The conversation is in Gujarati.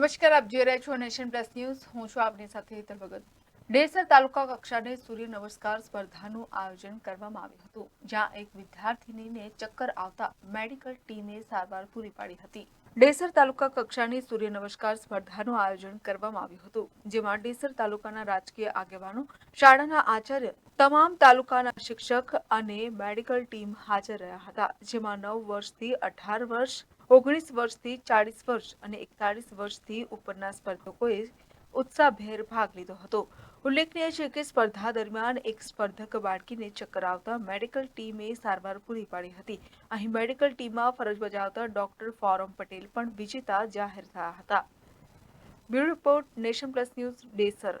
નમસ્કાર, આપ જોઈ રહ્યા છો નેશન પ્લસ ન્યૂઝ. હું છું આપની સાથે ભગત. ડેસર તાલુકા કક્ષાની સૂર્ય નમસ્કાર સ્પર્ધાનું આયોજન કરવામાં આવ્યું હતું, જ્યાં એક વિદ્યાર્થીનીને ચક્કર આવતા મેડિકલ ટીમે સારવાર પૂરી પાડી હતી. ડેસર તાલુકા કક્ષાની સૂર્ય નમસ્કાર સ્પર્ધાનું આયોજન કરવામાં આવ્યું હતું, જેમાં ડેસર તાલુકાના રાજકીય આગેવાનો, શાળાના આચાર્ય તમામ તાલુકાના શિક્ષક અને મેડિકલ ટીમ હાજર રહ્યા હતા, જેમાં નવ વર્ષથી અઢાર વર્ષ, ઓગણીસ વર્ષથી ચાળીસ વર્ષ અને એકતાળીસ વર્ષથી ઉપરના સ્પર્ધકોએ ઉત્સાહભેર ભાગ લીધો હતો. ઉલ્લેખનીય છે કે સ્પર્ધા દરમિયાન એક સ્પર્ધક બાળકીને ચક્કર આવતા મેડિકલ ટીમે સારવાર પૂરી પાડી હતી. અહીં મેડિકલ ટીમમાં ફરજ બજાવતા ડોક્ટર ફોરમ પટેલ પણ વિજેતા જાહેર થયા હતા. Bureau report Nation Plus News Desar